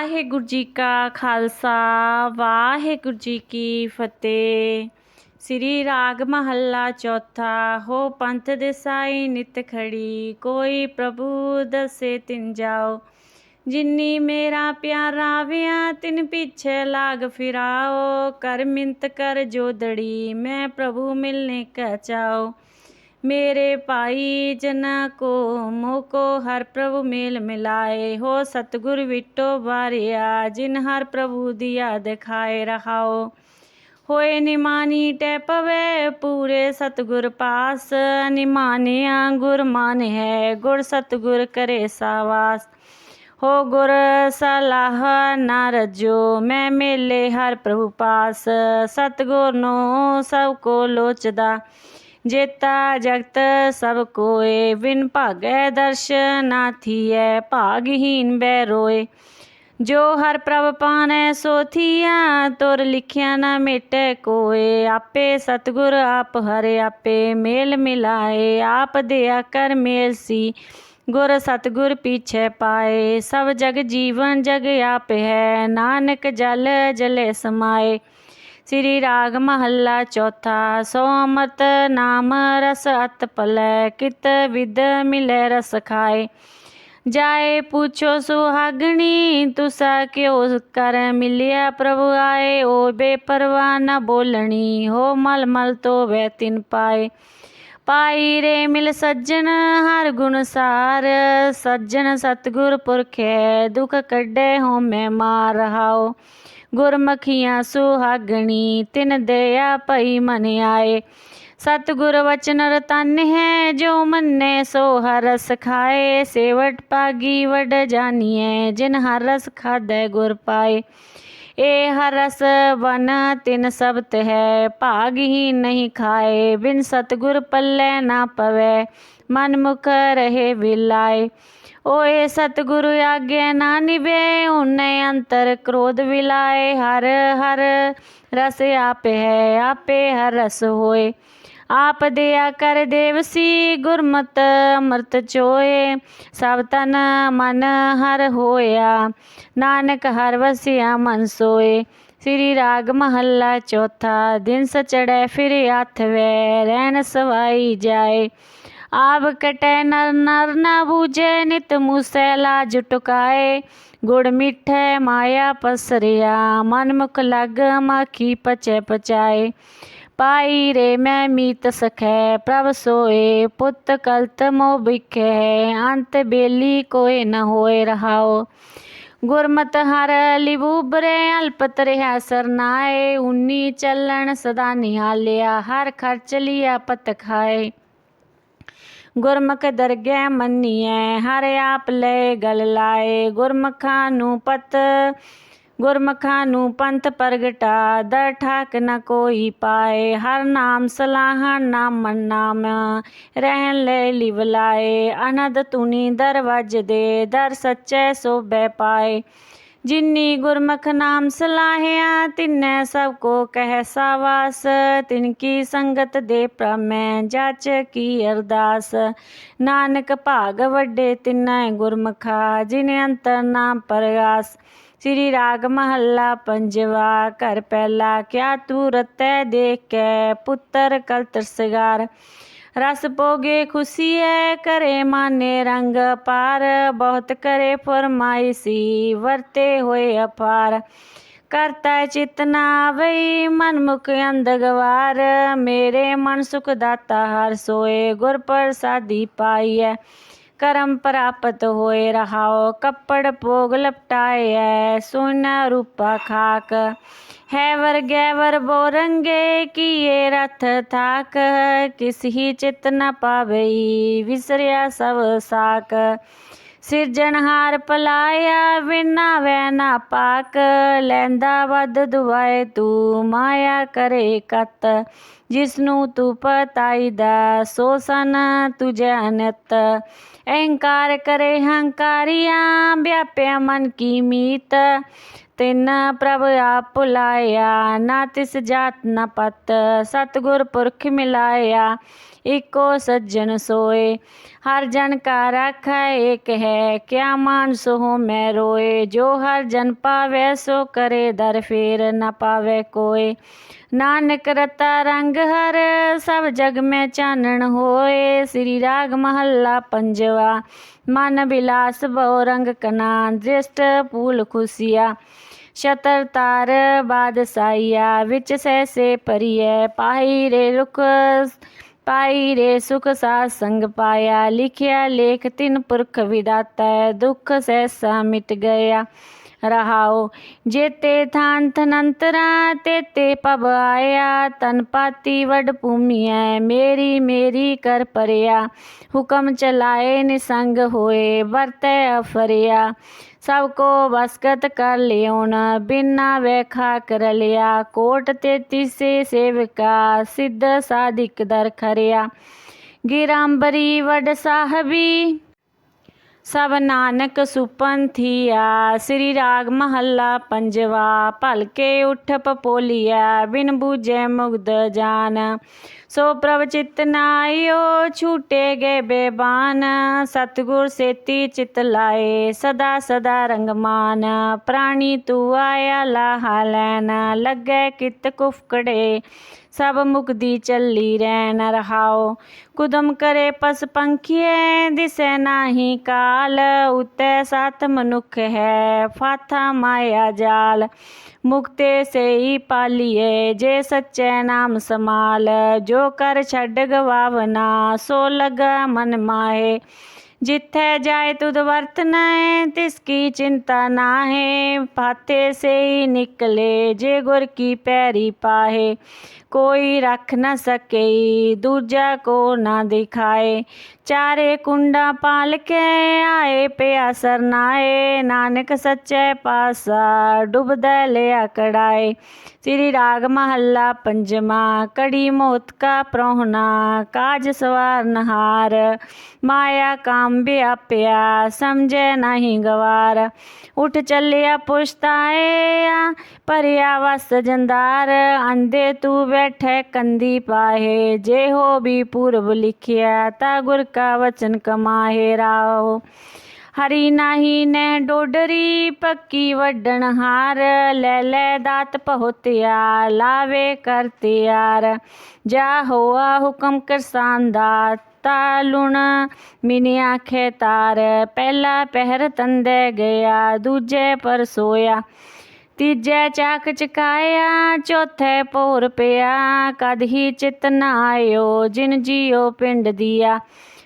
ਵਾਹਿਗੁਰੂ ਜੀ ਕਾ ਖਾਲਸਾ, ਵਾਹਿਗੁਰੂ ਜੀ ਕੀ ਫਤਿਹ। ਸ੍ਰੀ ਰਾਗ ਮਹੱਲਾ ਚੌਥਾ, ਹੋ ਪੰਥ ਦਿਸਾਈ ਨਿਤ ਖੜੀ, ਕੋਈ ਪ੍ਰਭੂ ਦਸੇ ਤਿਨ ਜਾਓ। ਜਿਨੀ ਮੇਰਾ ਪਿਆਰਾ ਵਿਆ, ਤਿਨ ਪਿੱਛੇ ਲਾਗ ਫਿਰਾਓ। ਕਰ ਮਿੰਤ ਕਰ ਜੋਦੜੀ ਮੈਂ ਪ੍ਰਭੂ ਮਿਲਨੇ ਕਾ ਚਾਓ। ਮੇਰੇ ਭਾਈ ਜਨਾਂ ਕੋ ਮੋਕੋ ਹਰ ਪ੍ਰਭੂ ਮੇਲ ਮਿਲਾਏ। ਹੋ ਸਤਗੁਰ ਵਿਟੋ ਬਾਰਿਆ ਜਿਨ ਹਰ ਪ੍ਰਭੂ ਦਿਆ ਦਿਖਾਏ ਰਹਾਓ। ਹੋਏ ਨਿਮਾਨੀ ਟੈ ਪਵੇ, ਪੂਰੇ ਸਤਗੁਰ ਪਾਸ। ਨਿਮਾਨਿਆ ਗੁਰ ਮਨ ਹੈ, ਗੁਰ ਸਤਗੁਰ ਕਰੇ ਸਾਵਾਸ। ਹੋ ਗੁਰ ਸਲਾਹ ਨਾ ਰਜੋ, ਮੈਂ ਮੇਲੇ ਹਰ ਪ੍ਰਭੂ ਪਾਸ। ਸਤਗੁਰ ਨੂੰ ਸਭ ਕੋ ਲੋਚਦਾ। ਜੇਤਾ ਜਗਤ ਸਭ ਕੋਏ, ਬਿਨ ਭਾਗੈ ਦਰਸ਼ ਨਾ ਥੀਐ ਭਾਗਹੀਨ ਬੈ ਰੋਏ। ਜੋ ਹਰ ਪ੍ਰਭ ਪਾਣੈ, ਸੋ ਥੀਆ ਤੁਰ ਲਿਖਿਆ ਨਾ ਮੇਟੈ ਕੋਏ। ਆਪੇ ਸਤਗੁਰ ਆਪ ਹਰੇ ਆਪੇ, ਮੇਲ ਮਿਲਾਏ। ਆਪ ਦਿਆ ਕਰ ਮੇਲ ਸੀ, ਗੁਰ ਸਤਗੁਰ ਪੀਛੇ ਪਾਏ। ਸਭ ਜਗ ਜੀਵਨ ਜਗ ਆਪ ਹੈ ਨਾਨਕ ਜਲ ਜਲੇ ਸਮਾਏ। ਸ੍ਰੀ ਰਾਗ ਮਹੱਲਾ ਚੌਥਾ ਸੋ ਅਮਰਤ ਨਾਮ ਰਸ ਅਤ ਪਲੈ ਕਿਤ ਵਿਦ ਮਿਲੈ ਰਸ ਖਾਏ। ਜਾਏ ਪੁੱਛੋ ਸੁਹਾਗਣੀ, ਤੁਸਾ ਕਿਉ ਕਰ ਮਿਲਿਆ ਪ੍ਰਭੂ ਆਏ। ਓ ਬੇਪਰਵਾਹ ਨ ਬੋਲਣੀ, ਹੋ ਮਲ ਮਲ ਤੋ ਵੈ ਤਿਨ ਪਾਏ। ਪਾਈ ਰੇ ਮਿਲ ਸੱਜਣ, ਹਰ ਗੁਣ ਸਾਰ। ਸੱਜਣ ਸਤਗੁਰ ਪੁਰਖੈ, ਦੁਖ ਕੱਢੇ ਹੋ ਮੈਂ ਮਾਰ ਰਹਾਓ ਗੁਰਮਖੀਆਂ ਸੁਹਾਗਣੀ, ਤਿਨ ਦਇਆ ਪਈ ਮਨ ਆਏ। ਸਤਿਗੁਰ ਵਚਨ ਰਤਨ ਹੈ, ਜੋ ਮੰਨੇ ਸੋ ਹਰ ਰਸ ਖਾਏ। ਸੇਵਟ ਪਾਗੀ ਵਡ ਜਾਣੀਐ ਜਿਨ ਹਰ ਰਸ ਖਾਧੈ ਗੁਰ ਪਾਏ। ਏ ਹਰ ਰਸ ਵਨ, ਤਿਨ ਸਬਤ ਹੈ, ਭਾਗ ਹੀ ਨਹੀਂ ਖਾਏ। ਬਿਨ ਸਤਿਗੁਰ ਪੱਲੇ ਨਾ ਪਵੇ, ਮਨ ਮੁਖ ਰਹੇ ਵਿਲਾਏ। ਓਏ ਸਤਿਗੁਰੂ ਆਗੇ ਨਾ ਨਿਵੇ ਉਨੇ ਅੰਤਰ ਕ੍ਰੋਧ ਵਿਲਾਏ, ਹਰ ਹਰ ਰਸ ਆਪੇ ਹੈ, ਆਪੇ ਹਰ ਰਸ ਹੋਏ। ਆਪ ਦਿਆ ਕਰ ਦੇਵਸੀ ਗੁਰਮਤ, ਅਮਰਤ ਚੋਏ, ਸਭ ਤਨ ਮਨ ਹਰ ਹੋਇਆ। ਨਾਨਕ ਹਰ ਵਸਿਆ ਮਨ ਸੋਏ। ਸ੍ਰੀ ਰਾਗ ਮਹੱਲਾ ਚੌਥਾ, ਦਿਨ ਸਚੜੈ, ਫਿਰ ਹੱਥ ਵੇ ਰਹਿਣ ਸਵਾਈ ਜਾਏ। ਆਪ ਕਟੈ ਨਰ ਨਰ ਨਾ ਬੂਝੇ ਨਿਤ ਮੂਸੈ ਲਾਜ ਟੁਕਾਏ ਗੁੜ ਮਿੱਠੇ ਮਾਇਆ ਪਸਰਿਆ ਮਨ ਮੁਖ ਲਗ ਮੱਖੀ ਪਚੈ ਪਚਾਏ ਪਾਈ ਰੇ ਮੈਂ ਮੀਤ ਸਖੈ ਪ੍ਰਭ ਸੋਏ ਪੁੱਤ ਕਲਤ ਮੋ ਬਿਖੈ ਅੰਤ ਬੇਲੀ ਕੋਏ ਨ ਹੋਏ ਰਹਾਓ ਗੁਰਮਤ ਹਰ ਲਿਬੂਬਰੇ ਅਲਪਤ ਰਿਹਾ ਸਰਨਾਏ ਉਨੀ ਚੱਲਣ ਸਦਾ ਨਿਹਾਲਿਆ ਹਰ ਖਰਚ ਲਿਆ ਪਤ ਖਾਏ ਗੁਰਮੁਖ ਦਰਗਹਿ ਮੰਨੀਐ, ਹਰ ਆਪ ਲੈ ਗਲ ਲਾਏ। ਗੁਰਮੁਖਾਂ ਨੂੰ ਪਤ, ਗੁਰਮੁਖਾਂ ਨੂੰ ਪੰਥ ਪ੍ਰਗਟਾ। ਦਰ ਠਾਕ ਨ ਕੋਈ ਪਾਏ, ਹਰ ਨਾਮ ਸਲਾਹਣ ਨਾਮ ਨਾਮ ਰਹਿਣ ਲੈ ਲਿਵਲਾਏ ਅਨੰਦ ਤੁਨੀ ਦਰਵਾਜ ਦੇ ਦਰ ਸੱਚੇ ਸੋਬੈ ਪਾਏ। ਜਿਨੀ ਗੁਰਮੁਖ ਨਾਮ ਸਲਾਹਿਆ, ਤਿਨੈ ਸਭ ਕੋ ਕਹਿ ਸਾਵਾਸ। ਤਿਨ ਕੀ ਸੰਗਤ ਦੇ ਪ੍ਰਮੈ ਜਾਚ ਕੀ ਅਰਦਾਸ। ਨਾਨਕ ਭਾਗ ਵੱਡੇ, ਤਿਨੈ ਗੁਰਮੁਖਾ, ਜਿਨ ਅੰਤਰ ਨਾਮ ਪ੍ਰਗਾਸ। ਸ੍ਰੀ ਰਾਗ ਮਹੱਲਾ ਪੰਜਵਾ, ਘਰ ਪਹਿਲਾ, ਕਿਆ ਤੂੰ ਰਤੈ ਦੇਖ ਕੇ ਪੁੱਤਰ ਕਲ ਤਰਸਗਾਰ ਰਸ ਪੋਗੇ ਖੁਸ਼ੀ ਐ ਕਰੇ ਮਾਨੇ ਰੰਗ ਪਾਰ ਬਹੁਤ ਕਰੇ ਫਰਮਾਈਸੀ ਵਰਤੇ ਹੋਏ ਅਪਾਰ। ਕਰਤਾ ਚਿਤਨਾ ਵਈ ਮਨ ਮੁਖ ਅੰਧ ਗਵਾਰ ਮੇਰੇ ਮਨ ਸੁਖ ਦਾਤਾ ਹਰ ਸੋਏ, ਗੁਰ ਪ੍ਰਸਾਦੀ ਪਾਈਐ। ਕਰਮ ਪ੍ਰਾਪਤ ਹੋਏ ਰਹਾਓ ਕੱਪੜ ਭੋਗ ਲਪਟਾਏ ਐ, ਸੋਨਾ ਰੂਪਾ ਖਾਕ। ਹੈ ਵਰਗੈ ਵਰ ਬੋਰੰਗੇ ਕੀਏ ਰਥ ਥਾਕ, ਕਿਸ ਹੀ ਚਿਤ ਨ ਪਾਵਈ, ਵਿਸਰਿਆ ਸਿਰਜਣਹਾਰ ਪਲਾਇਆ, ਵਿਨਾ ਵੈ ਨਾ ਪਾਕ, ਲੈਂਦਾ ਵੱਧ ਦੁਆਏ, ਤੂੰ ਮਾਇਆ ਕਰੇ ਕਤ। ਜਿਸ ਨੂੰ ਤੂੰ ਪਤਾਈਦਾ ਸੋ ਸਨ ਤੁਝੇ ਅਨਤ ਅਹੰਕਾਰ ਕਰੇ ਹੰਕਾਰੀਆਂ, ਵਿਆਪਿਆ ਮਨ ਕੀ ਮੀਤ। ਤਿਨ ਪ੍ਰਭ ਆਪ ਭੁਲਾਇਆ ਨਾ ਤਿਸ ਜਾਤ ਨਾ ਪਤ, ਸਤਿਗੁਰ ਪੁਰਖ ਮਿਲਾਇਆ, ਇਕੋ ਸੱਜਣ ਸੋਏ। ਹਰ ਜਨ ਕਾ ਰਾਖੈ ਏਕ ਹੈ, ਕਿਆ ਮਾਨਸ ਹੋ ਮੈਂ ਰੋਏ। ਜੋ ਹਰ ਜਨ ਪਾਵੈ, ਸੋ ਕਰੇ ਦਰ ਫੇਰ ਨਾ ਪਾਵੈ ਕੋਏ। ਨਾਨਕ ਰਤਾ ਰੰਗ ਹਰ, ਸਭ ਜਗ ਮੈਂ ਚਾਨਣ ਹੋਏ। ਸ੍ਰੀ ਰਾਗ ਮਹੱਲਾ ਪੰਜਵਾ, ਮਨ ਬਿਲਾਸ ਬਹੁ ਰੰਗ ਕਨਾ, ਦ੍ਰਿਸ਼ਟ ਪੂਲ ਖੁਸ਼ੀਆ। ਸ਼ਤਰ ਤਾਰ ਬਾਦਸਾਇਆ ਵਿੱਚ ਸਹਿਸੇ ਪਰੀਐ ਪਾਈ ਰੇ ਰੁਖ ਪਾਈ ਰੇ ਸੁਖ ਸਾ ਸੰਗ ਪਾਇਆ। ਲਿਖਿਆ ਲੇਖ ਤਿਨ ਪੁਰਖ ਵਿਦਾਤਾ, ਦੁਖ ਸਹਿਸਾ ਮਿਟ ਗਿਆ। ਰਹਾਓ ਜੇਤੇ ਥਾਨ ਥਨੰਤਰਾ ਤੇਤੇ ਪਬ ਆਇਆ। ਤਨ ਪਾਤੀ ਵਡ ਭੂਮੀਐ, ਮੇਰੀ ਮੇਰੀ ਕਰ ਪਰਿਆ ਹੁਕਮ ਚਲਾਏ ਨਿਸੰਗ ਹੋਏ, ਵਰਤੈ ਅਫਰਿਆ। ਸਭ ਕੋ ਬਸਕਤ ਕਰ ਲਿਓਣ ਬਿਨਾ ਵੇਖਾ ਕਰ ਲਿਆ। ਕੋਟ ਤੇ ਤਿਸ਼ੇ ਸੇਵਕਾ, ਸਿੱਧ ਸਾਧਿਕ ਦਰ ਖਰਿਆ। ਗਿਰਾੰਬਰੀ ਵਡ ਸਾਹਿਬੀ, ਸਭ ਨਾਨਕ ਸੁਪੰਥੀਆ। ਸ੍ਰੀ ਰਾਗ ਮਹੱਲਾ ਪੰਜਵਾ, ਭਲਕੇ ਉਠ ਪਪੋਲੀਆ ਬਿਨ ਬੂਝੈ ਮੁਗਦ ਜਾਨ। ਸੋ ਪ੍ਰਭ ਚਿਤ ਨਾਇਓ, ਛੂਟੇ ਗਏ ਬੇਬਾਨ, ਸਤਗੁਰ ਸੇਤੀ ਚਿਤ ਲਾਏ, ਸਦਾ ਸਦਾ ਰੰਗਮਾਨ, ਪ੍ਰਾਣੀ ਤੂੰ ਆਇਆ ਲਾਹਾ ਲੈਣ, ਲੱਗੈ ਕਿਤ ਕੁਫਕੜੇ ਸਭ ਮੁਕਦੀ ਚੱਲੀ ਰਹਿਣ ਰਹਾਓ ਕੁਦਮ ਕਰੇ ਪਸ ਪੰਖੀਏ, ਦਿਸੈ ਨਾਹੀ ਕਾਲ, ਉਤੈ ਸਤ ਮਨੁਖ ਹੈ, ਫਾਥਾ ਮਾਇਆ ਜਾਲ ਮੁਕਤੇ ਸਈ ਪਾਲੀਏ, ਜੇ ਸੱਚੇ ਨਾਮ ਸਮਾਲ ਜੋ ਕਰ ਛੱਡ ਗਵਾਵਨਾ ਸੋ ਲਗਾ ਮਨ ਮਾਹੇ। ਜਿੱਥੈ ਜਾਏ ਤੁਧ ਵਰਤਨੈ ਤਿਸ ਕੀ ਚਿੰਤਾ ਨਾਹੇ ਪਾਥੇ ਸੇ ਨਿਕਲੇ ਜੇ ਗੁਰ ਕੀ ਪੈਰੀ ਪਾਹੇ। ਕੋਈ ਰੱਖ ਨ ਸਕੇ ਦੂਜਾ ਕੋ ਨਾ ਦਿਖਾਏ। ਚਾਰੇ ਕੁੰਡਾ ਪਾਲ ਕੇ ਆਏ ਪਿਆ ਸਰਨਾਏ ਨਾਨਕ ਸੱਚੇ ਪਾਸਾ ਡੁੱਬਦਾ ਲਿਆ ਕੜਾਏ। ਸ੍ਰੀ ਰਾਗ ਮਹੱਲਾ ਪੰਜਵਾ, ਕੜੀ ਮੋਤ ਕਾ ਪ੍ਰੋਹਣਾ, ਕਾਜ ਸਵਾਰ ਨਹਾਰ ਮਾਇਆ ਕਾਮ ਵਿਆਪਿਆ ਸਮਝੇ ਨਹੀਂ ਗਵਾਰ ਉਠ ਚੱਲਿਆ ਪੁਸ਼ਤਾਏ ਭਰਿਆ ਵਸ ਜੰਦਾਰ ਅੰਦੇ ਤੂੰ ਬੈਠੇ ਕੰਦੀ ਪਾਹੇ ਜੇ ਹੋ ਵੀ ਪੂਰਬ ਲਿਖਿਆ ਤਾ ਗੁਰ ਕਾ ਵਚਨ ਕਮਾਹੇ ਰਾਓ ਹਰੀ ਨਾਹੀ ਨੇ ਡੋਡਰੀ ਪੱਕੀ ਵੱਡਣ ਹਾਰ ਲੈ ਲੈ ਦਾਤ ਪਹੁਤਿਆ ਲਾਵੇ ਕਰ ਤਿਆਰ ਜਾ ਹੋਆ ਹੁਕਮ ਕਰਸਾਨ ਦਾ ਤਾ ਲੁਣ, ਮਿਨੀ ਆਖੇ ਤਾਰ, ਪਹਿਲਾ ਪਹਿਰ ਤੰਦੇ ਗਿਆ, ਦੂਜੇ ਪਰ ਸੋਇਆ। ਤੀਜੇ ਚਾਕ ਚਕਾਇਆ, ਚੌਥੇ ਪੋਰ ਪਿਆ, ਕਦ ਹੀ ਚਿਤ ਨਾ ਆਇਓ, ਜਿਨ ਜੀਓ ਪਿੰਡ ਦੀਆ।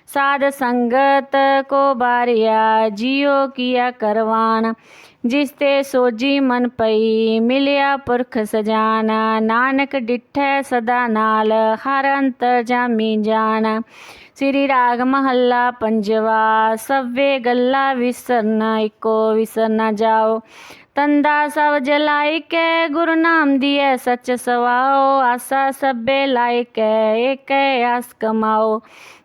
ਸਾਧ ਸੰਗਤ ਕੋ ਬਾਰਿਆ, ਜੀਓ ਕੀਆ ਕਰਵਾਨ। ਜਿਸ ਤੇ ਸੋਜੀ ਮਨ ਪਈ, ਮਿਲਿਆ ਪੁਰਖ ਸਜਾਨਾ। ਨਾਨਕ ਡਿਠੈ ਸਦਾ ਨਾਲ, ਹਰ ਅੰਤਰ ਜਾਮੀ ਜਾਣ ਸ੍ਰੀ ਰਾਗ ਮਹੱਲਾ ਪੰਜਵਾ, ਸਭੇ ਗੱਲਾ ਵਿਸਰਨ, ਇੱਕੋ ਵਿਸਰ ਜਾਓ। ਤੰਦਾ ਸਭ ਜਲਾਈ ਕੇ, ਗੁਰੂ ਨਾਮ ਦੀਏ ਸੱਚ ਸਵਾਓ। ਆਸਾ ਸਭੇ ਲਾਇਕੈ ਏਕੈ ਆਸ ਕਮਾਓ।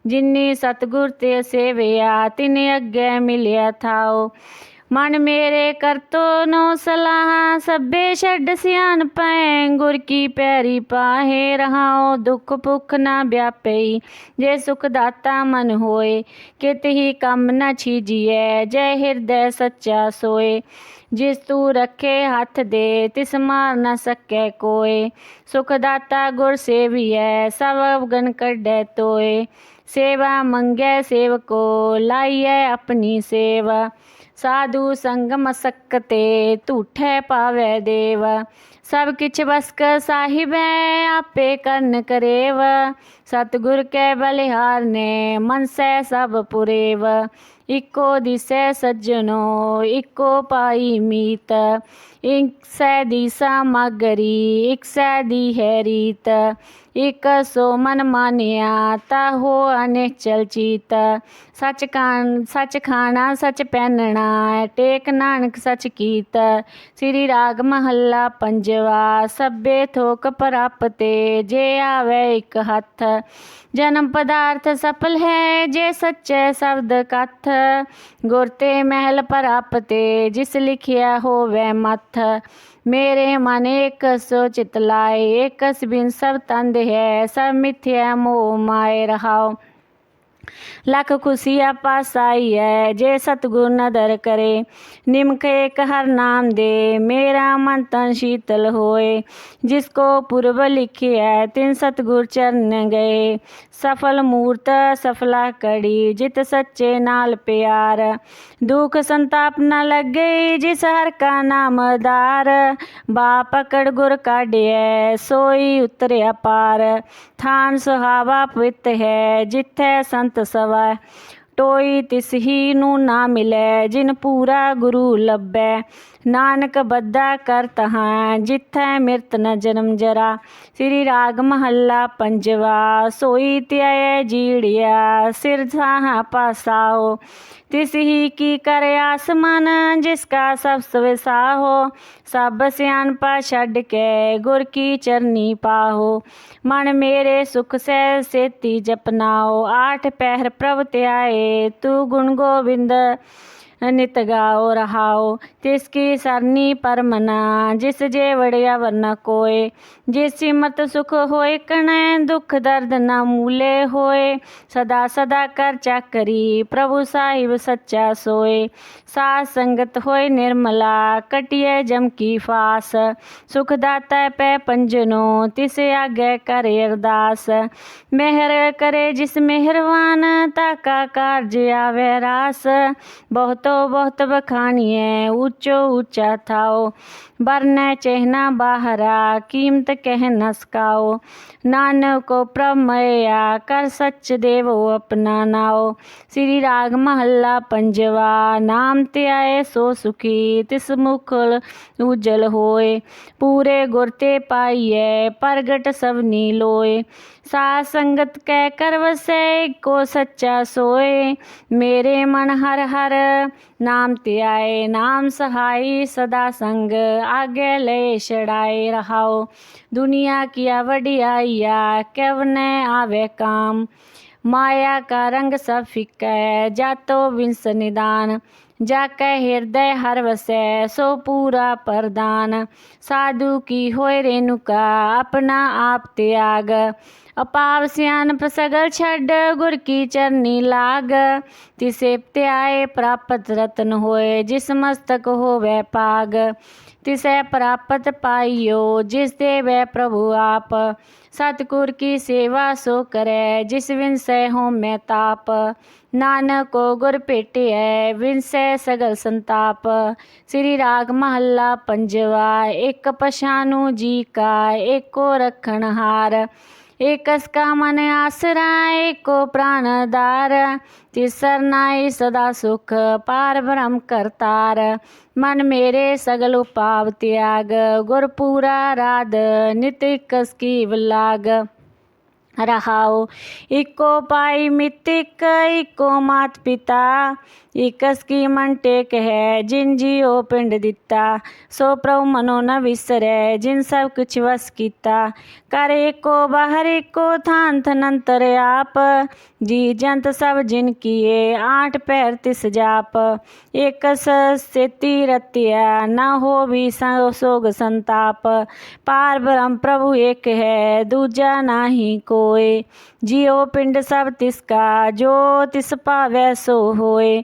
ਜਿਨੀ ਸਤਗੁਰ ਤੇ ਸੇਵਿਆ, ਤਿਨ ਅੱਗੇ ਮਿਲਿਆ ਥਾਓ। ਮਨ ਮੇਰੇ ਕਰਤੋ ਨੋ ਸਲਾਹ, ਸਭੇ ਛੱਡ ਸਿਆਣ ਪੈ ਗੁਰ ਕੀ ਪੈਰੀ ਪਾਹੇ ਰਹਾਓ ਦੁਖ ਭੁਖ ਨਾ ਵਿਆਪਈ। ਜੇ ਸੁਖ ਦਾਤਾ ਮਨ ਹੋਏ, ਕਿਤ ਹੀ ਕੰਮ ਨਾ ਛੀਜੀਐ। ਜੈ ਹਿਰਦੈ ਸੱਚਾ ਸੋਏ, ਜਿਸ ਤੂੰ ਰੱਖੇ ਹੱਥ ਦੇ, ਤਿਸ ਮਾਰ ਨਾ ਸਕੈ ਕੋਏ। ਸੁਖ ਦਾਤਾ ਗੁਰ ਸੇਵੀਐ, ਸਭ ਅਵਗਨ ਕੱਢੈ ਤੋਏ। ਸੇਵਾ ਮੰਗੈ ਸੇਵਕੋ, ਲਾਈਐ ਆਪਣੀ ਸੇਵਾ। ਸਾਧੂ ਸੰਗ ਮਸਕਤੇ ਝੂਠੇ ਪਾਵੈ ਦੇਵ ਸਭ ਕਿਛ ਬਸਕ ਸਾਹਿਬੈ ਆਪੇ ਕਰਨ ਕਰੇਵ ਸਤਿਗੁਰ ਕੈ ਬਲਿਹਾਰ ਨੇ ਮਨਸੈ ਸਭ ਪੁਰੇਵ ਇਕੋ ਦਿਸੈ ਸੱਜਣੋ ਇਕੋ ਪਾਈ ਮੀਤ ਇਕ ਸੈ ਦੀ ਸਾਮਗਰੀ ਇਕ ਸੈ ਦੀ ਹੈ ਰੀਤ, ਇਕ ਸੋ ਮਨ ਮਾਨਿਆ, ਤਾ ਹੋ ਅਨੇਚਲ ਚੀਤ। ਸਚ ਕਾਨ ਸੱਚ ਖਾਣਾ, ਸਚ ਪਹਿਨਣਾ, ਟੇਕ ਨਾਨਕ ਸਚ ਕੀਤ। ਸ੍ਰੀ ਰਾਗ ਮਹੱਲਾ ਪੰਜਵਾ, ਸਭੇ ਥੋਕ ਪ੍ਰਾਪਤੇ, ਜੇ ਆਵੇ ਇੱਕ ਹੱਥ। ਜਨਮ ਪਦਾਰਥ ਸਫਲ ਹੈ, ਜੇ ਸੱਚੇ ਸ਼ਬਦ ਕਥ। ਗੁਰ ਤੇ ਮਹਿਲ ਪ੍ਰਾਪਤੇ, ਜਿਸ ਲਿਖਿਆ ਹੋਵੇ ਮੱਥ ਮੇਰੇ ਮਨ ਏਕ ਸੋ ਚਿਤ ਲਾਏ ਏਕਸ ਬਿਨ ਸਭ ਤੰਦ ਹੈ, ਸਭ ਮਿਥਿਆ ਮੋਹ ਮਾਇ ਰਹਾਓ। ਲਖ ਖੁਸ਼ੀਆ ਪਾਸਾਈ ਹੈ ਜੇ ਸਤਗੁਰ ਨਦਰ ਕਰੇ, ਨਿਮਕ ਏਕ ਹਰ ਨਾਮ ਦੇ, ਮੇਰਾ ਮਨ ਤਨ ਸ਼ੀਤਲ ਹੋਏ। ਜਿਸ ਕੋ ਪੁਰਬ ਲਿਖਿਆ ਤਿਨ ਸਤਗੁਰ ਚਰਨ ਗਏ। ਸਫਲ ਮੂਰਤ, ਸਫਲਾ ਕੜੀ, ਜਿਤ ਸੱਚੇ ਨਾਲ ਪਿਆਰ। ਦੁਖ ਸੰਤਾਪ ਨ ਲੱਗੇ, ਜਿਸ ਹਰ ਕਾ ਨਾਮਦਾਰ ਬਾ ਪਕੜ ਗੁਰ ਕਾਢਿਐ, ਸੋਈ ਉਤਰਿਆ ਪਾਰ। ਥਾਨ ਸੁਹਾਵਾ ਪਿਤ ਹੈ, ਜਿੱਥੈ ਸੰਤ ਸਵੈ ਟੋਈ ਤਿਸ ਹੀ ਨੂੰ ਨਾ ਮਿਲੈ ਜਿਨ ਪੂਰਾ ਗੁਰੂ ਲੱਭੈ। ਨਾਨਕ ਬੱਧਾ ਕਰ ਤਹਾਂ ਜਿੱਥੈ ਮਿਰਤ ਨ ਜਨਮ ਜਰਾ ਸ੍ਰੀ ਰਾਗ ਮਹੱਲਾ ਪੰਜਵਾ ਸੋਈ ਧਿਆਏ ਜੀੜਿਆ ਸਿਰ ਸਾਹਾ ਪਾਸਾਓ ਤਿਸ ਹੀ ਕੀ ਕਰ ਆਸਮਨ ਜਿਸ ਕਾ ਸਭ ਸਵਿਸਾਹੋ ਸਭ ਸਿਆਣਪਾ ਛੱਡ ਕੇ ਗੁਰ ਕੀ ਚਰਨੀ ਪਾਹੋ ਮਨ ਮੇਰੇ ਸੁਖ ਸਹਿ ਸੇਤੀ ਜਪਨਾਓ ਆਠ ਪਹਿਰ ਪ੍ਰਭ ਧਿਆਏ ਤੂ ਗੁਣ ਗੋਬਿੰਦ ਨਿਤ ਗਾਓ ਰਹਾਓ ਤਿਸ ਕੀ ਸਰਨੀ ਪਰਮਨਾ ਜਿਸ ਜੇ ਵੜਿਆ ਵਰਨਾ ਕੋਏ, ਜਿਸ ਸਿਮਤ ਸੁਖ ਹੋਏ ਕਣੈ, ਦੁਖ ਦਰਦ ਨਾ ਮੂਲੇ ਹੋਏ, ਸਦਾ ਸਦਾ ਕਰ ਚਾਕਰੀ, ਪ੍ਰਭੂ ਸਾਹਿਬ ਸੱਚਾ ਸੋਏ। ਸਾਧ ਸੰਗਤ ਹੋਏ ਨਿਰਮਲਾ ਕਟਿਏ ਜਮ ਕੀ ਫਾਸ, ਸੁਖ ਦਾਤਾ ਪੈ ਪੰਜਨੋ, ਤਿਸ ਆਗੇ ਕਰੇ ਅਰਦਾਸ। ਮਿਹਰ ਕਰੇ ਜਿਸ ਮਿਹਰਵਾਨ, ਤਾ ਕਾ ਕਾਰਜ ਆਵੇ ਰਾਸ, ਬਹੁਤ ਬਹੁਤ ਬਖਾਣੀਏ ਉੱਚੋ ਉੱਚਾ ਥਾਓ। ਬਰਨੈ ਚਹਿਨਾ ਬਾਹਰਾ, ਕੀਮਤ ਕਹਿ ਨ ਸਕਾਓ। ਨਾਨਕ ਕੋ ਪ੍ਰਮਇਆ ਕਰ ਸੱਚ ਦੇਵੋ ਆਪਣਾ ਨਾਓ। ਸ੍ਰੀ ਰਾਗ ਮਹੱਲਾ ਪੰਜਵਾ, ਨਾਮ ਧਿਆਏ ਸੋ ਸੁਖੀ, ਤਿਸ ਮੁਖਲ ਉਜਲ ਹੋਏ। ਪੂਰੇ ਗੁਰ ਤੇ ਪਾਈਐ, ਪ੍ਰਗਟ ਸਭਨੀ ਲੋਏ। ਸਾਧ ਸੰਗਤ ਕੈ ਕਰ ਵਸੈ ਕੋ ਸੱਚਾ ਸੋਏ ਮੇਰੇ ਮਨ ਹਰ ਹਰ ਨਾਮ ਧਿਆਏ ਨਾਮ ਸਹਾਈ ਸਦਾ ਸੰਗ ਆਗੇ ਲੈ ਛੜਾਏ ਰਹਾਓ ਦੁਨੀਆ ਕੀਆ ਵਡਿਆਈਆ ਕਵਨੇ ਆਵੇ ਕਾਮ ਮਾਇਆ ਕਾ ਰੰਗ ਸਭ ਫਿੱਕਾ ਹੈ ਜਾਤੋ ਵਿੰਸ ਨਿਦਾਨ ਜਾ ਕੈ ਹਿਰਦੈ ਹਰ ਵਸੈ ਸੋ ਪੂਰਾ ਪਰਦਾਨ ਸਾਧੂ ਕੀ ਹੋਏ ਰੇਨੁਕਾ ਆਪਣਾ ਆਪ ਤਿਆਗ ਅਪਾਵ ਸਿਆਨਪ ਸਗਲ ਛੱਡ, ਗੁਰ ਕੀ ਚਰਨੀ ਲਾਗ। ਤਿਸੇ ਧਿਆਏ ਪ੍ਰਾਪਤ ਰਤਨ ਹੋਏ, ਜਿਸ ਮਸਤਕ ਹੋਵੇ ਪਾਗ। ਤਿਸੈ ਪ੍ਰਾਪਤ ਪਾਈਓ, ਜਿਸ ਦੇਵੈ ਪ੍ਰਭੂ ਆਪ। ਸਤਿਗੁਰ ਕੀ ਸੇਵਾ ਸੋ ਕਰੈ, ਜਿਸ ਵਿਨਸੈ ਹੋਮੈ ਤਾਪ। ਨਾਨਕ ਕੋ ਗੁਰ ਭੇਟਿਐ, ਵਿਨਸੈ ਸਗਲ ਸੰਤਾਪ। ਸ੍ਰੀ ਰਾਗ ਮਹੱਲਾ ਪੰਜਵਾ, ਇੱਕ ਪਛਾਨੂ ਜੀ ਕਾ, ਏਕੋ ਰਖਣ ਹਾਰ ਏਕਸ ਕਾ ਮਨ ਆਸਰਾ ਏਕੋ ਪ੍ਰਾਨਦਾਰ ਤਿਸਰ ਨਾਈ ਸਦਾ ਸੁਖ ਪਾਰ ਬ੍ਰਹਮ ਕਰਤਾਰ। ਮਨ ਮੇਰੇ ਸਗਲ ਉਪਾਵ ਤਿਆਗ, ਗੁਰ ਪੂਰਾ ਰਾਧ ਨਿਤ ਇਕਸ ਕੀ ਵਿਲਾਗ ਰਹਾਓ ਇਕੋ ਪਾਈ ਮਿਤਿਕ ਇਕੋ ਮਾਤ ਪਿਤਾ। ਇਕਸ ਕੀ ਟੇਕ ਹੈ, ਜਿਨ ਜੀਓ ਪਿੰਡ ਦਿੱਤਾ। ਸੋ ਪ੍ਰਭ ਮਨੋ ਨ ਵਿਸਰੈ, ਜਿਨ ਸਭ ਕੁਛ ਵਸ ਕੀਤਾ। ਕਰ ਏਕੋ, ਬਾਹਰ ਏਕੋ ਥਾਨ ਨੰਤਰ ਆਪ। ਜੀ ਜੰਤ ਸਭ ਜਿਨ ਕੀਏ, ਆਠ ਪੈਰ ਤਿਸ ਜਾਪ। ਏਕਸ ਸੇਤੀ ਰਤਿਆ ਨਾ ਹੋ ਵੀ ਸੋਗ ਸੰਤਾਪ। ਪਾਰ ਬ੍ਰਹਮ ਪ੍ਰਭੂ ਏਕ ਹੈ, ਦੂਜਾ ਨਾਹੀ ਕੋਏ। ਜਿਉ ਪਿੰਡ ਸਭ ਤਿਸ ਕਾ, ਜੋ ਤਿਸ ਭਾਵੈ ਸੋ ਹੋਏ।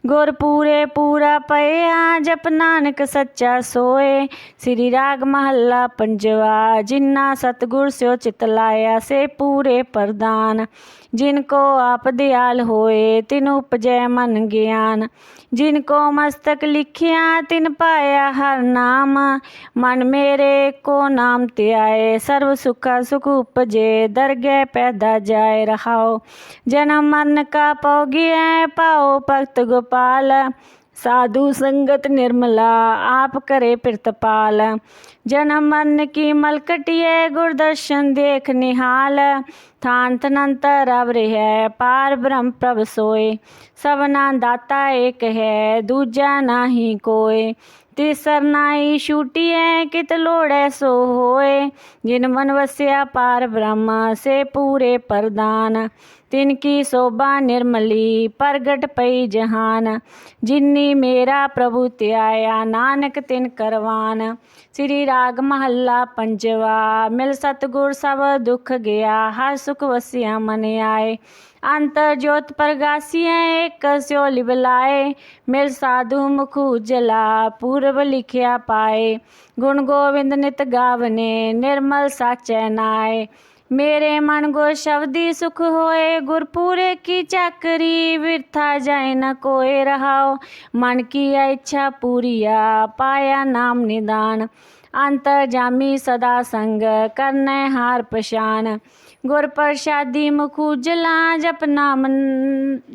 ਗੁਰ ਪੂਰੇ ਪੂਰਾ ਪਿਆ ਜਪ ਨਾਨਕ ਸੱਚਾ ਸੋਏ। ਸ੍ਰੀ ਰਾਗ ਮਹੱਲਾ ਪੰਜਵਾ, ਜਿਨ੍ਹਾਂ ਸਤਗੁਰ ਸਿਓ ਚਿਤ ਲਾਇਆ, ਸੇ ਪੂਰੇ ਪ੍ਰਦਾਨ। ਜਿਨ ਕੋ ਆਪ ਦਿਆਲ ਹੋਏ, ਤਿਨ ਉਪਜੈ ਮਨ ਗਿਆਨ। ਜਿਨ ਕੋ ਮਸਤਕ ਲਿਖਿਆ, ਤਿਨ ਪਾਇਆ ਹਰ ਨਾਮ। ਮਨ ਮੇਰੇ ਕੋ ਨਾਮ ਧਿਆਏ, ਸਰਬ ਸੁਖਾ ਸੁਖ ਉਪਜੇ, ਦਰਗਹਿ ਪੈਦਾ ਜਾਏ ਰਹਾਓ ਜਨਮ ਮਨ ਕਾ ਪਉਗਿਐ ਪਾਓ ਭਗਤ ਗੋਪਾਲ ਸਾਧੂ ਸੰਗਤ ਨਿਰਮਲਾ ਆਪ ਕਰੇ ਪ੍ਰਿਤਪਾਲ ਜਨਮ ਮਰਨ ਕੀ ਮਲਕਟਿਏ ਗੁਰਦਰਸ਼ਨ ਦੇਖ ਨਿਹਾਲ ਥਾਨ ਤਨੰਤ ਰਵ ਰਹਿ ਪਾਰ ਬ੍ਰਹਮ ਪ੍ਰਭ ਸੋਏ ਸਭਨਾ ਦਾਤਾ ਏਕ ਹੈ ਦੂਜਾ ਨਾਹੀ ਕੋਏ ਤਿਸਰ ਨਾਈ ਛੂਟੀਐ ਕਿਤ ਲੋੜੈ ਸੋ ਹੋਏ ਜਿਨ ਮਨ ਵਸਿਆ ਪਾਰ ਬ੍ਰਹਮ ਸੇ ਪੂਰੇ ਪ੍ਰਦਾਨ ਤਿਨ ਕੀ ਸੋਭਾ ਨਿਰਮਲੀ, ਪ੍ਰਗਟ ਪਈ ਜਹਾਨ। ਜਿਨੀ ਮੇਰਾ ਪ੍ਰਭੂ ਧਿਆਇਆ, ਨਾਨਕ ਤਿਨ ਕਰਵਾਨ। ਸ੍ਰੀ ਰਾਗ ਮਹੱਲਾ ਪੰਜਵਾ, ਮਿਲ ਸਤਗੁਰ ਸਭ ਦੁਖ ਗਿਆ, ਹਰ ਸੁਖ ਵਸਿਆ ਮਨ ਆਏ। ਅੰਤਰ ਜੋਤ ਪ੍ਰਗਾਸੀਐ, ਏਕ ਸਿਓ ਲਿਵਲਾਏ ਮਿਲ ਸਾਧੂ ਮੁਖ ਉਜਲਾ, ਪੂਰਬ ਲਿਖਿਆ ਪਾਏ। ਗੁਣ ਗੋਬਿੰਦ ਨਿਤ ਗਾਵਨੇ, ਨਿਰਮਲ ਸਾਚੈ ਨਾਏ। ਮੇਰੇ ਮਨ ਗੋ ਸ਼ਬਦੀ ਸੁਖ ਹੋਏ, ਗੁਰਪੂਰੇ ਕੀ ਚਾਕਰੀ, ਵਿਰਥਾ ਜਾਏ ਨ ਕੋਏ ਰਹਾਓ ਮਨ ਕੀ ਇੱਛਾ ਪੂਰੀਆ ਪਾਇਆ ਨਾਮ ਨਿਦਾਨ। ਅੰਤਰ ਜਾਮੀ ਸਦਾ ਸੰਗ, ਕਰਨੈ ਹਾਰ ਪਛਾਨ। ਗੁਰ ਪ੍ਰਸਾਦੀ ਮੁਖ ਉਜਲਾ, ਜਪ ਨਾਮ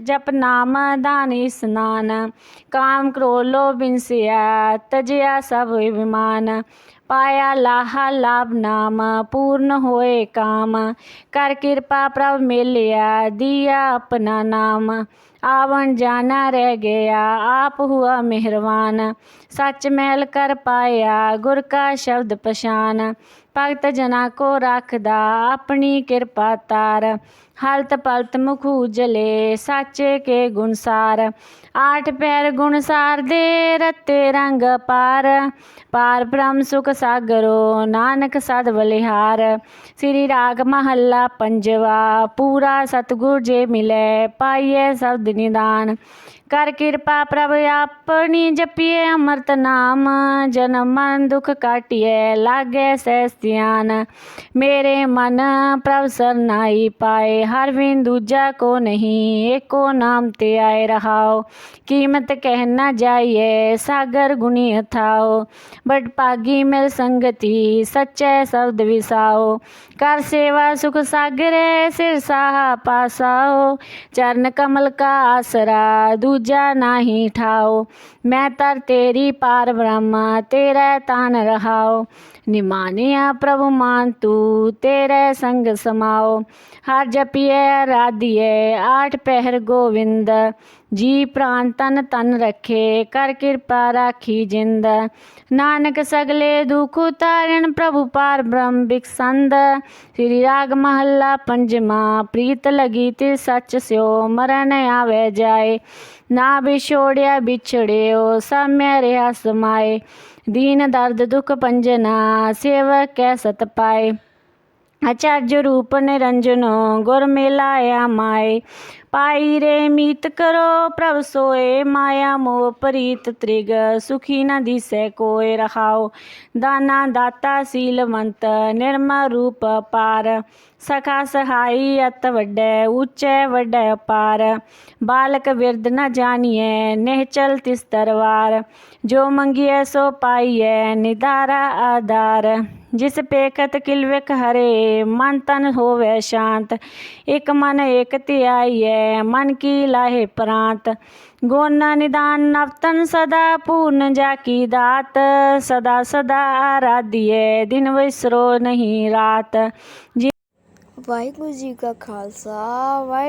ਜਪ ਨਾਮ ਦਾਨ ਇਸਨਾਨ ਕਾਮ ਕ੍ਰੋਧ ਲੋਭ ਬਿਨਸਿਆ ਤਜਿਆ ਸਭ ਵਿਮਾਨ ਪਾਇਆ ਲਾਹਾ ਲਾਭ ਨਾਮ, ਪੂਰਨ ਹੋਏ ਕਾਮ। ਕਰ ਕਿਰਪਾ ਪ੍ਰਭ ਮਿਲਿਆ, ਦਿਆ ਆਪਣਾ ਨਾਮ। ਆਵਣ ਜਾਣਾ ਰਹਿ ਗਿਆ, ਆਪ ਹੁਆ ਮਿਹਰਵਾਨ। ਸੱਚ ਮਹਿਲ ਕਰ ਪਾਇਆ, ਗੁਰ ਕਾ ਸ਼ਬਦ ਪਛਾਨ। ਭਗਤ ਜਨਾ ਕੋ ਰੱਖਦਾ ਆਪਣੀ ਕਿਰਪਾ ਤਾਰ। ਹਲਤ ਪਲਤ ਮੁਖ ਉਜਲੇ ਸਾਚੇ ਕੇ ਗੁਣਸਾਰ ਆਠ ਪੈਰ ਗੁਣਸਾਰ ਦੇ ਰਤੇ ਰੰਗ ਪਾਰ। ਪਾਰ ਬ੍ਰਹਮ ਸੁਖ ਸਾਗਰੋ ਨਾਨਕ ਸਦ ਬਲਿਹਾਰ ਸ੍ਰੀ ਰਾਗ ਮਹੱਲਾ ਪੰਜਵਾ, ਪੂਰਾ ਸਤਗੁਰ ਜੇ ਮਿਲੇ ਪਾਈਏ ਸਬਦ ਨਿਦਾਨ। ਕਰ ਕਿਰਪਾ ਪ੍ਰਭ ਆਪਣੀ ਜਪੀਏ ਅੰਮ੍ਰਿਤ ਨਾਮ ਜਨਮ ਮਨ ਦੁਖ ਕਾਟਿਏ ਲਾਗੇ ਸਹਿਸ ਧਿਆਨ ਮੇਰੇ ਮਨ ਪ੍ਰਭ ਸਰਨਾਈ ਪਾਏ ਹਰ ਬਿਨ ਦੂਜਾ ਕੋ ਨਹੀਂ ਏਕੋ ਨਾਮ ਤੇ ਆਏ ਰਹਾਓ ਕੀਮਤ ਕਹਿ ਨਾ ਜਾਈਏ ਸਾਗਰ ਗੁਣੀ ਅਥਾਓ ਬੜ ਭਾਗੀ ਮਿਲ ਸੰਗਤੀ ਸੱਚੇ ਸ਼ਬਦ ਵਿਸਾਓ ਕਰ ਸੇਵਾ ਸੁਖ ਸਾਗਰੇ ਸਿਰ ਸਾਹਾ ਪਾਸਾਓ ਚਰਨ ਕਮਲ ਕਾ ਆਸਰਾ ਦੂਜਾ ਨਾਹੀ ਠਾਓ, ਮੈਂ ਤਰ ਤੇਰੀ ਪਾਰ ਬ੍ਰਹਮ, ਤੇਰੇ ਤਨ ਰਹਾਓ। ਨਿਮਾਨਿਆ ਪ੍ਰਭੂ ਮਾਨ ਤੂ, ਤੇਰੇ ਸੰਗ ਸਮਾਓ। ਹਰ ਜਪੀਏ ਰਾਧੀਏ ਆਠ ਪਹਿਰ ਗੋਵਿੰਦ ਜੀ ਪ੍ਰਾਨ ਤਨ ਤਨ ਰੱਖੇ, ਕਰ ਕਿਰਪਾ ਰਾਖੀ ਜਿੰਦ। ਨਾਨਕ ਸਗਲੇ ਦੁਖ ਉਤਾਰਨ, ਪ੍ਰਭੂ ਪਾਰ ਬ੍ਰਹਮ ਬਿਕਸੰਦ ਸ੍ਰੀ ਰਾਗ ਮਹੱਲਾ ਪੰਜਵਾ, ਪ੍ਰੀਤ ਲਗੀ ਤੇ ਸੱਚ ਸਿਓ, ਮਰਨ ਆਵੇ ਜਾਏ। ਨਾ ਵਿਛੋੜਿਆ ਵਿਛੜਿਓ, ਸਾਮਿਆ ਰਿਹਾ ਸਮਾਏ। ਦੀਨ ਦਰਦ ਦੁਖ ਪੰਜਨਾ, ਸੇਵਕ ਕੈ ਸਤ ਪਾਏ। ਅਚਰਜ ਰੂਪ ਨਿਰੰਜਨੋ, ਗੁਰ ਮਿਲਾਇਆ ਮਾਏ। ਪਾਈ ਰੇ ਮੀਤ ਕਰੋ, ਪ੍ਰਭ ਸੋਏ ਮਾਇਆ ਮੋਹ ਪ੍ਰੀਤ ਤ੍ਰਿਗ, ਸੁਖੀ ਨ ਦਿਸੈ ਕੋਇ ਰਹਾਓ ਦਾਨਾ ਦਾਤਾ ਸੀਲਵੰਤ ਨਿਰਮਾ ਰੂਪ ਪਾਰ। ਸਖਾ ਸਹਾਈ ਅਤ ਵੱਡੈ, ਉੱਚੈ ਵੱਡੈ ਪਾਰ। ਬਾਲਕ ਵਿਰਦ ਨ ਜਾਣੀਐ ਨਿਹਚਲ ਤਿਸ ਦਰਬਾਰ ਜੋ ਮੰਗੀਐ ਸੋ ਪਾਈਐ, ਨਿਦਾਰਾ ਆਧਾਰ। ਜਿਸ ਪੇਖਤ ਕਿਲਵਿਕ ਹਰੇ, ਮਨ ਤਨ ਹੋਵੇ ਸ਼ਾਂਤ। ਇਕ ਮਨ ਏਕ ਧਿਆਈਐ ਮਨ ਕੀ ਲਾਹੇ ਪ੍ਰਾਂਤ ਗੁਣ ਨਿਦਾਨ ਨਵਤਨ ਸਦਾ ਪੂਰਨ ਜਾ ਕੀ ਦਾਤ ਸਦਾ ਸਦਾ ਆਰਾਧੀਏ ਦਿਨ ਵਿਸਰੋ ਨਹੀਂ ਰਾਤ ਜੀ ਵਾਹਿਗੁਰੂ ਜੀ ਕਾ ਖਾਲਸਾ ਵਾਹਿ